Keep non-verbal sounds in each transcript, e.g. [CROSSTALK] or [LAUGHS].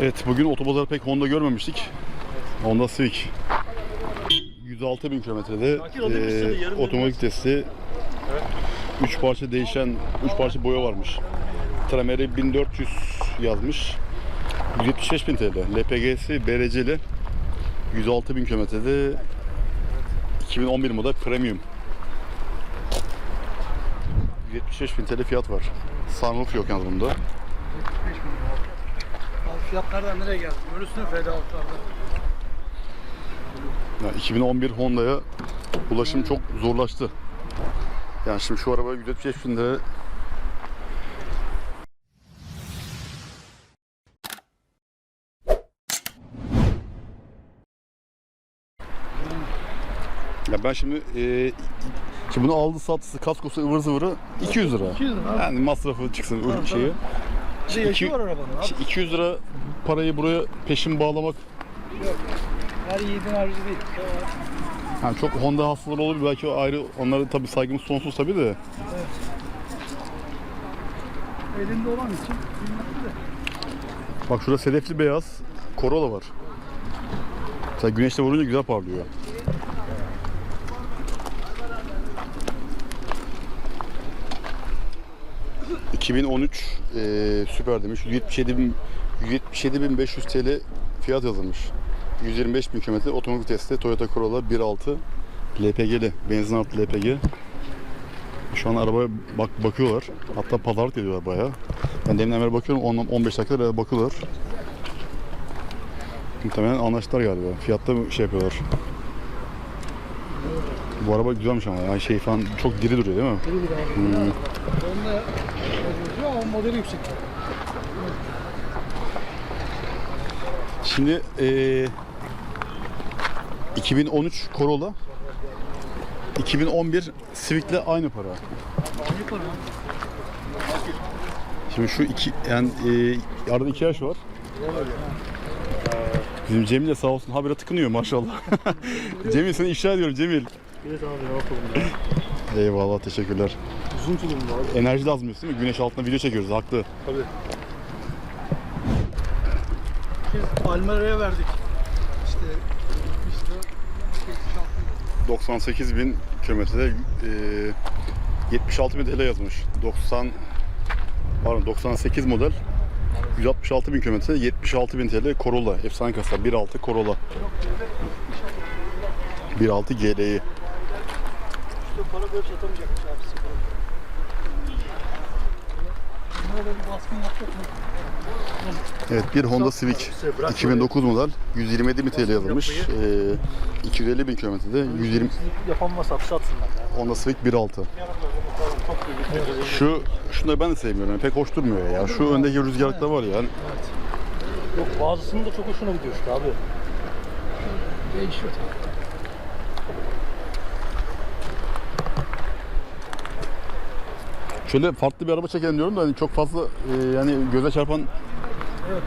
Evet bugün otobazar pek Honda görmemiştik. Honda Civic. 106 bin kilometrede yarın otomatik testi 3 parça değişen 3 parça boya varmış. Trameri 1400 yazmış. 175 bin TL. LPG'si BRC'li 106 bin kilometrede 2011 model premium. 175 bin TL fiyat var. Sunroof yok yalnız bunda. Fiyatlardan nereye geldi? Görürsün fedalıklarda. Yani 2011 Honda'ya ulaşım çok zorlaştı. Yani şimdi şu araba 175 bin lira Ya ben şimdi e, şimdi bunu aldı satısı kaskosu ıvır zıvırı 200 lira. 200 lira. Yani masrafı çıksın ürün şeyi. De yaşı İki- var arabanın abi. İşte 200 lira parayı buraya peşin bağlamak Her yiğidin harcı değil. Yani çok Honda hastaları olur belki o ayrı onlara tabii saygımız sonsuz tabii de. Elinde olan için. Bak şurada sedefli beyaz Corolla var. Mesela güneşte vurunca güzel parlıyor. ...2013 eee süper demiş. 177 bin, 177.500 TL fiyat yazılmış. 125 bin kilometre otomobil testi Toyota Corolla 1.6 LPG'li, benzin artı LPG. Şu an arabaya bak bakıyorlar. Hatta pazarlık ediyorlar bayağı. Ben deminden beri bakıyorum 10 15 dakikada bakıyorlar. Muhtemelen anlaştılar galiba. Fiyatta şey yapıyorlar. Bu araba güzelmiş ama yani şey falan çok diri duruyor değil mi? Bir abi. Hmm. Ama modeli yüksek. Şimdi eee 2013 Corolla 2011 Civic'le aynı para. Aynı para. Şimdi şu iki yani eee arada iki yaş var. Bizim Cemil de sağ olsun habire tıkınıyor maşallah. [LAUGHS] Cemil seni ifşa ediyorum Cemil. Evet abi ne yapalım. Eyvallah teşekkürler. Uzun tulumlu abi. Enerji lazım diyorsun değil mi? Güneş altında video çekiyoruz haklı. Tabii. Biz Almera'ya verdik. İşte 70 lira. 76 lira. 98 bin kilometrede eee 76 bin TL yazmış. 90 pardon 98 model 166 bin kilometre 76 bin TL Corolla efsane kasa 1.6 Corolla 1.6 GL'yi İşte para böyle satamayacakmış abi sıfır. Bunlara da bir baskın yapacak mı? Evet bir Honda Civic 2009 model 127 bin TL yazılmış Eee 250 bin kilometrede 120 Yapan varsa satış atsınlar ya. Honda Civic 1.6 Çok büyük. Şu şunları ben de sevmiyorum yani pek hoş durmuyor ya şu öndeki rüzgarlıklar var ya yani Yok bazısının da çok hoşuna gidiyor işte abi. Değişiyor tabii. Şöyle farklı bir araba çekelim diyorum da hani çok fazla e, yani göze çarpan Evet.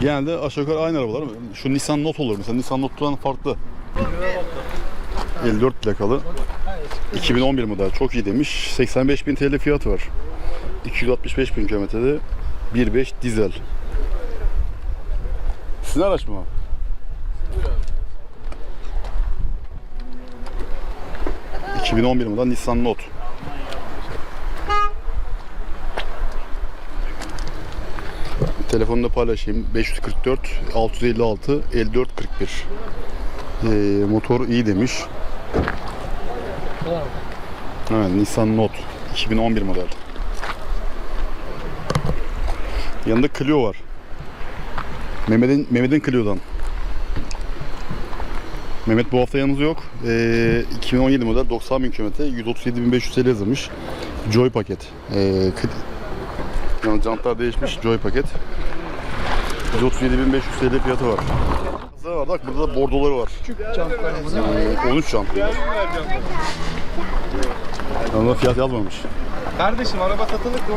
genelde aşağı yukarı aynı arabalar. Şu Nissan Note olur mesela Nissan Note'dan farklı. 54 plakalı. Ha, eski. 2011 model çok iyi demiş. 85 bin TL fiyatı var. 265 bin kilometrede 1.5 dizel. Sizin araç mı o? ...2011 model Nissan Note. Telefonunu da paylaşayım. 544 656 54 41. Ee, motor iyi demiş. Evet, Nissan Note 2011 model. Yanında Clio var. Mehmet'in Mehmet'in Clio'dan. Mehmet bu hafta yalnız yok. Ee, 2017 model 90 bin kilometre 137.500 TL yazılmış. Joy paket. Ee, yani jantlar değişmiş Joy paket. 137.500 TL fiyatı var. Burada var bak burada da bordoları var. Küçük çantlar bu ne? Ee, 13 jant. Yanında fiyat yazmamış. Kardeşim araba satılık mı?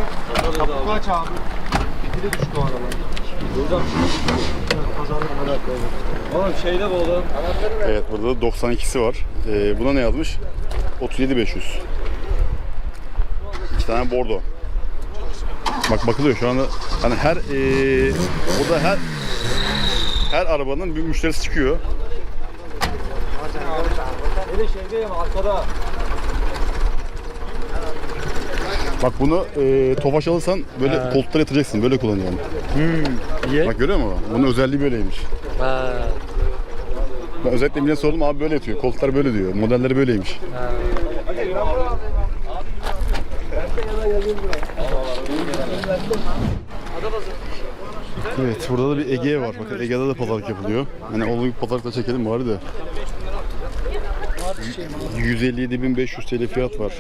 Kapı aç abi. Fitili düştü o araba. Buradan pazarlık merak Oğlum şeyde bu oğlum. Evet burada da 92'si var. Ee, buna ne yazmış? 37500. İki tane bordo. Bak bakılıyor şu anda hani her eee burada her her arabanın bir müşterisi çıkıyor. Hele şeydeyim arkada. Bak bunu eee Tofaş alırsan böyle koltuklara yatıracaksın. Böyle kullanacaksın. Niye? Bak görüyor musun? Bunun özelliği böyleymiş. Ha. Ben özellikle birine sordum abi böyle yatıyor. Koltuklar böyle diyor. Modelleri böyleymiş. Evet burada da bir Ege var. Bakın Ege'de de pazarlık yapılıyor. Hani olduğu gibi pazarlıkta çekelim bari de. 157.500 TL fiyat var.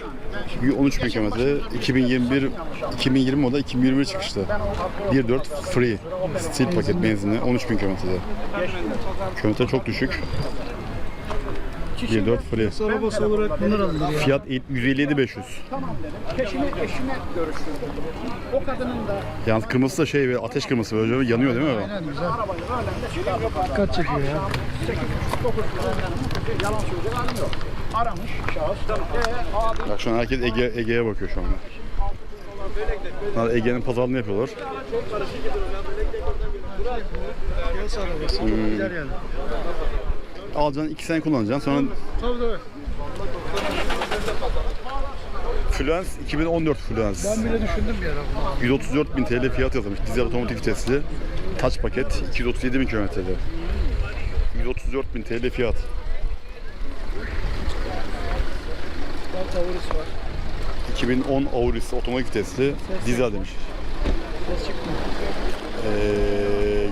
13 bin kilometre. 2021 2020 model 2021 çıkışta. 1.4 free. Steel paket benzinli 13 bin kilometrede. Kilometre çok düşük. 1.4 free. Arabası olarak bunlar alınır ya. Fiyat 157.500. Eşime, eşime görüştürdüm. O kadının da Yalnız kırmızısı da şey ateş kırmızısı böyle yanıyor değil mi? Dikkat çekiyor ya. yalan söyleyecek halim yok. Aramış şahıs. Ee, abi Bak şu an herkes Ege, Ege'ye bakıyor şu anda. Bunlar Ege'nin pazarlığını yapıyorlar. Piyasa arabası. Yani. Alacaksın iki sene kullanacaksın sonra Tabii tabii. Fluence 2014 Fluence. Ben bile düşündüm bir ara bunu. 134 bin TL fiyat yazılmış. Dizel otomotiv vitesli. Taç paket 237 bin kilometrede. 134 bin TL fiyat. Tavırısı var. 2010 Auris otomatik vitesli dizel demiş. Ses çıkmıyor.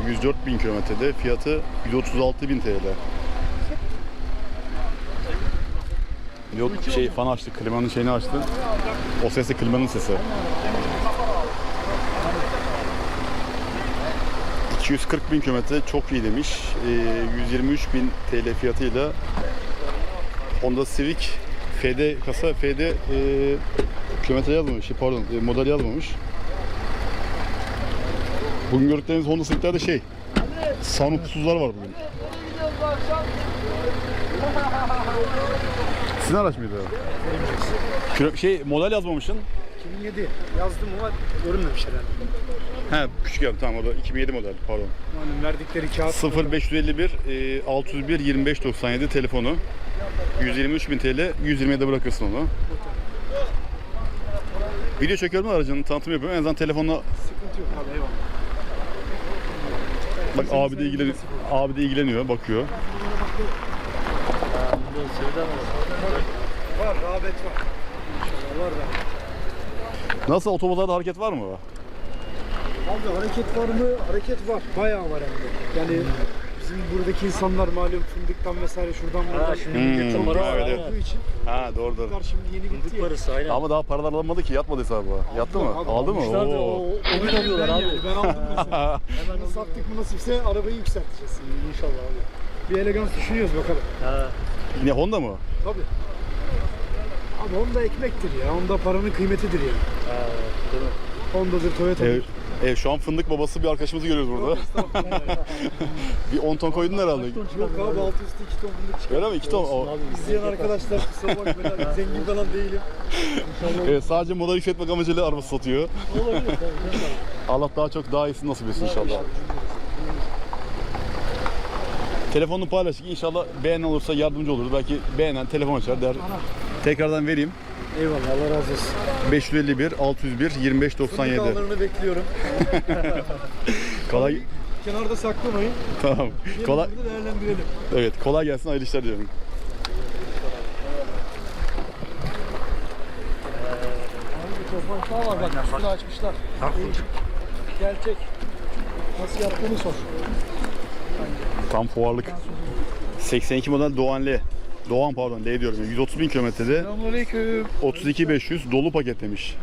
Ee, 104 bin kilometrede fiyatı 136 bin TL. Yok şey fan açtı, klimanın şeyini açtı. O ses de klimanın sesi. 240 bin kilometre çok iyi demiş. Ee, 123 bin TL fiyatıyla Honda Civic FD kasa FD e, kilometre yazmamış, şey, pardon e, model yazmamış. Bugün gördükleriniz Honda Civic'lerde şey, sunroofsuzlar var bugün. Sizin araç mıydı? Kilo- Şey, model yazmamışsın. 2007 yazdım ama görünmemiş herhalde. He, küçük yazdım tamam o da 2007 model pardon. Yani verdikleri kağıt 0551 e, 601 25 97 telefonu. 123 bin TL, 127'de bırakırsın onu. Video çekiyorum da aracının tanıtım yapıyorum. En azından telefonla sıkıntı yok abi eyvallah. bak abi de ilgileniyor. Abi de ilgileniyor, bakıyor. Var rağbet var. Var da. Nasıl otobazarda hareket var mı? Abi hareket var mı? Hareket var. Bayağı var hem de. Yani bizim buradaki insanlar malum fındıktan vesaire şuradan buradan. Ha şimdi Hmm, evet, parası evet. var. olduğu için Ha doğru doğru. fındıklar şimdi yeni bitti Fındık ya. parası aynen. Ama daha paralar alınmadı ki yatmadı hesabı. Yattı mı? Abi, Aldı mı? almışlar da Oo. o- Onu alıyorlar Ben abi. Ben aldım mesela. [LAUGHS] Hemen sattık mı nasipse arabayı yükselteceğiz. İnşallah abi. Bir elegans düşünüyoruz bakalım. Ha. Yine Honda mı? Tabii. Abi Honda ekmektir ya. Honda paranın kıymetidir ya. Mi? Honda'dır, Toyota'dır. Evet. Evet, şu an fındık babası bir arkadaşımızı görüyoruz burada. [LAUGHS] bir 10 ton koydun herhalde. Yok abi altı üstü iki ton fındık çıkar. Öyle mi? 2 ton. O- İzleyen arkadaşlar kusura bakmayın. [LAUGHS] Zengin falan değilim. Evet, sadece moda yükseltmek amacıyla araba satıyor. Olabilir. Allah daha çok daha iyisini nasip etsin inşallah. Telefonunu paylaştık. İnşallah beğenen olursa yardımcı oluruz. Belki beğenen telefon açar der. Tekrardan vereyim. Eyvallah Allah razı olsun. 551 601 25 Fındık 97. ağlarını bekliyorum. [LAUGHS] Kolay Kenarda saklamayın. tamam. Gelin Kolay değerlendirelim. evet kolay gelsin hayırlı işler diyorum. Toprak daha var bak üstünü açmışlar. Gerçek. Nasıl yaptığını sor. Tam fuarlık. 82 model Doğan L. Doğan pardon L diyorum. ya. 130 bin kilometrede Selamünaleyküm. 32 500 dolu paket demiş.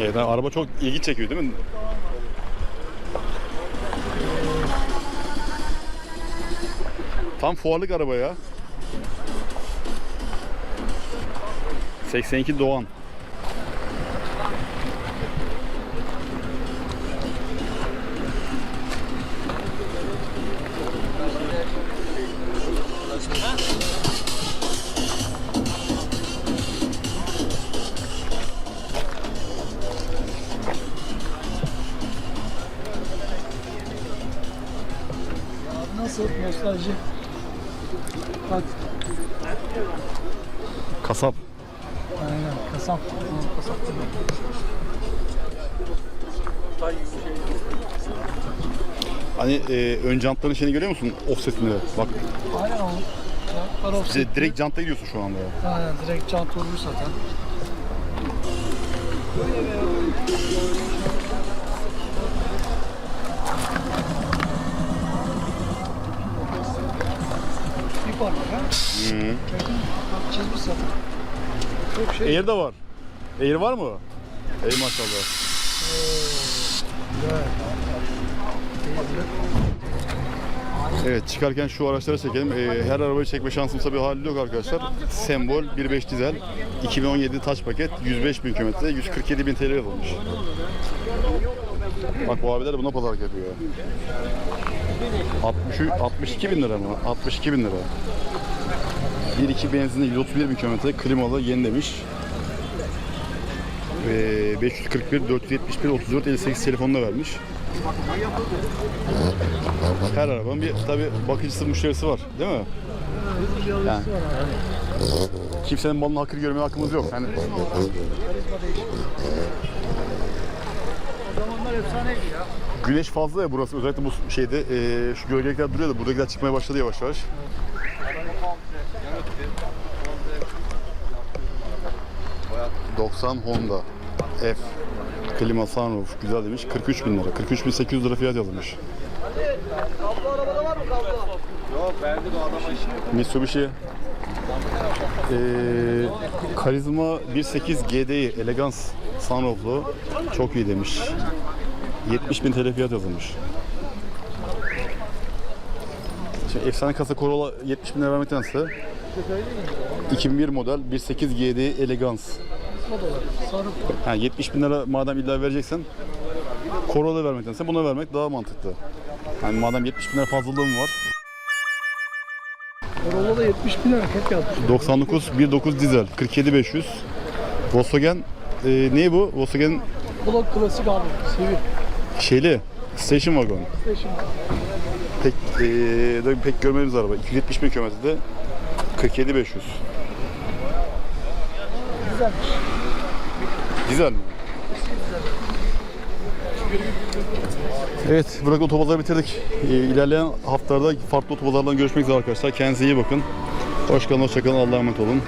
Evet araba çok ilgi çekiyor değil mi? Tam fuarlık araba ya. 82 Doğan. Nasıl? Nostalji. Bak. Kasap. Aynen. Kasap. Kasap. Hani e, ön jantların şeyini görüyor musun? Offsetini. Bak Aynen o. Jantlar offset. direkt, janta gidiyorsun şu anda ya. Aynen direkt jant vurmuş zaten. Hı. Çok şey. Air de var. Air var mı? Ey maşallah. Evet çıkarken şu araçları çekelim. Ee, her arabayı çekme şansım tabii hali yok arkadaşlar. Sembol 1.5 dizel 2017 taç paket 105 bin kilometre 147 bin TL yapılmış. Bak bu abiler buna pazarlık yapıyor. 63, 62 bin lira mı? 62 bin lira. 1.2 benzinli 131 bin kilometre klimalı yenilemiş. Ee, 541 471 34 58 telefonla vermiş. Her arabanın bir tabi bakıcısı müşterisi var değil mi? Yani. Kimsenin malını hakir görmeye hakkımız yok. Yani güneş fazla ya burası özellikle bu şeyde eee, şu gölgelikler duruyor da buradakiler çıkmaya başladı yavaş yavaş. ...90 Honda F. Klima sunroof güzel demiş. 43 bin lira. 43 bin 800 lira fiyat yazılmış Yok verdik o adama işi. Mitsubishi eee Karizma 1.8 GDI Elegance sunrooflu. Çok iyi demiş. 70 bin TL fiyat yazılmış. Şimdi efsane kasa Corolla 70 bin lira vermektense 2001 model 1.8 GDI Elegance Sarı Ha, 70 bin lira madem illa vereceksen Corolla vermektense buna vermek daha mantıklı. Yani madem 70 bin lira fazlalığım var. Corolla da 70 bin lira çok yazmış. 99 1.9 dizel 47 500. Volkswagen e, ne bu? Volkswagen Bu da klasik abi. Sevi. şeyli station wagon. Station. Pek e, da pek görmediğimiz araba. 270 bin kilometrede 47 500. Güzelmiş. Dizel mi? Evet, bırak otobazları bitirdik. Ee, ilerleyen haftalarda farklı otobalardan görüşmek üzere arkadaşlar. Kendinize iyi bakın. Hoşçakalın, hoşçakalın. Allah'a emanet olun.